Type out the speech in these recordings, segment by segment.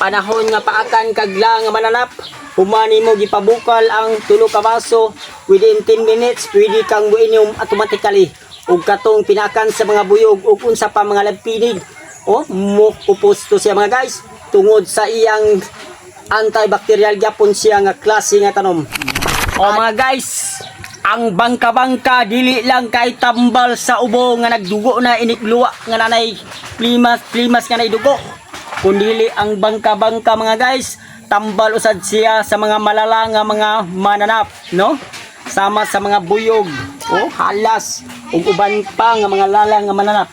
panahon nga paakan kagla nga mananap. Humani mo gipabukal ang tulo ka baso. Within 10 minutes pwede kang muinom automatically. Ug katong pinakan sa mga buyog ug unsa pa mga lampinig oh mo uposto siya mga guys. Tungod sa iyang antibacterial gyapon siya nga klase nga tanom. O mga guys ang bangka-bangka dili lang kay tambal sa ubo nga nagdugo na inikluwa nga nanay plimas plimas nga naidugo kundili ang bangka-bangka mga guys. Tambal usad siya sa mga malala nga mga mananap no? Sama sa mga buyog. Oh halas. Ug uban pa nga mga lala nga mananap.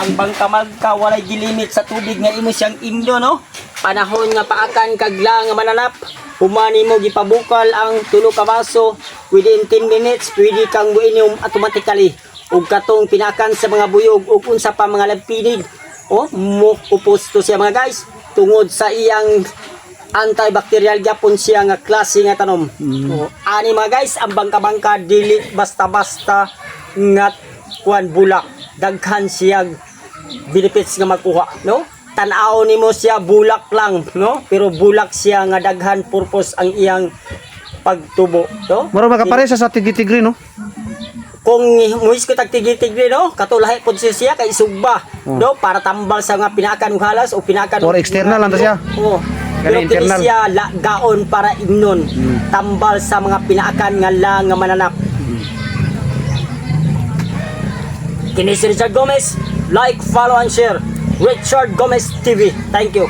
Ang bangka-bangka walay gilimit sa tubig nga imo siyang imdo no? Panahon nga paakan kagla nga mananap. Humani mo gipabukal ang tulo ka baso. Within 10 minutes pwede kang muinom automatically. Ug katong pinakan sa mga buyog ug unsa pa mga lampinig oh mo uposto siya mga guys. Tungod sa iyang antibacterial gyapon siya nga klase nga tanom. Oh, ani mga guys ang bangka-bangka dili basta-basta nga kuan bulak daghan siya benefits nga makuha no? Tan-aw nimo siya bulak lang no? Pero bulak siya nga daghan purpose ang iyang pagtubo no? Maro makapare sa tigri-tigri no. Kung muis ko tag tigri-tigri no? Katulahi pod siya siya kay sugba no? Para tambal sa nga pinakan halas o pinakan Or external lang siya. Oo. Kani Pero kini internal. siya la, gaon para imnon tambal sa mga pinaakan nga lang nga mananap Kini si Richard Gomez. Like follow and share Richard Gomez TV thank you